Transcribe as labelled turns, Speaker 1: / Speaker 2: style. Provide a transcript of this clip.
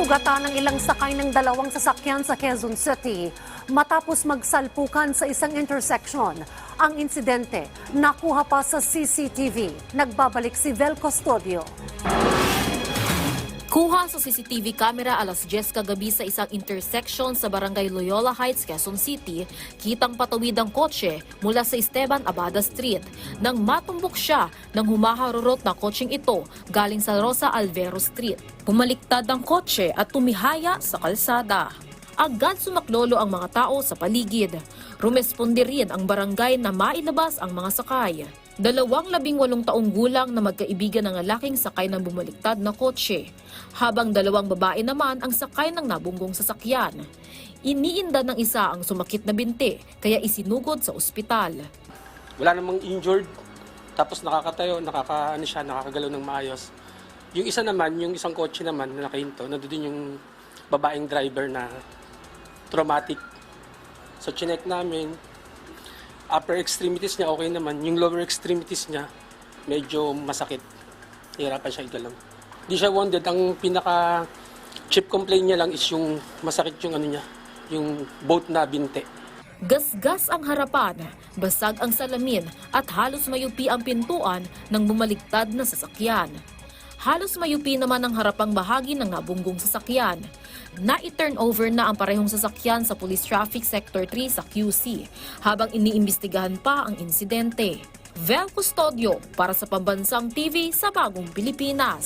Speaker 1: Nasugatan ng ilang sakay ng dalawang sasakyan sa Quezon City matapos magsalpukan sa isang intersection. Ang insidente nakuha pa sa CCTV. Nagbabalik si Vel Custodio.
Speaker 2: Kuha sa CCTV camera alas 10 kagabi sa isang intersection sa Barangay Loyola Heights, Quezon City, kitang patawid ang kotse mula sa Esteban Abada Street nang matumbok siya nang humaharurot na kotseng ito galing sa Rosa Alvero Street. Pumaliktad ang kotse at tumihaya sa kalsada. Agad sumaklolo ang mga tao sa paligid. Rumesponde rin ang barangay na mailabas ang mga sakay. Dalawang labing walong taong gulang na magkaibigan ng lalaking sakay ng bumaliktad na kotse, habang dalawang babae naman ang sakay ng nabunggong sasakyan. Iniinda ng isa ang sumakit na binti, kaya isinugod sa ospital.
Speaker 3: wala namang injured, tapos nakakatayo, nakaka, ano siya, nakakagalaw ng maayos. Yung isa naman, yung isang kotse naman na nakahinto, nandun yung babaeng driver na traumatic. So, chinek namin, upper extremities niya okay naman, yung lower extremities niya medyo masakit. Hirapan siya igalaw. Hindi siya wounded, ang pinaka chip complaint niya lang is yung masakit yung ano niya, yung boat na binte.
Speaker 2: Gasgas ang harapan, basag ang salamin at halos mayupi ang pintuan ng bumaliktad na sasakyan. Halos mayupi naman ang harapang bahagi ng nabunggong sasakyan. Na-turn over na ang parehong sasakyan sa Police Traffic Sector 3 sa QC habang iniimbestigahan pa ang insidente. Vel Custodio para sa Pambansang TV sa Bagong Pilipinas.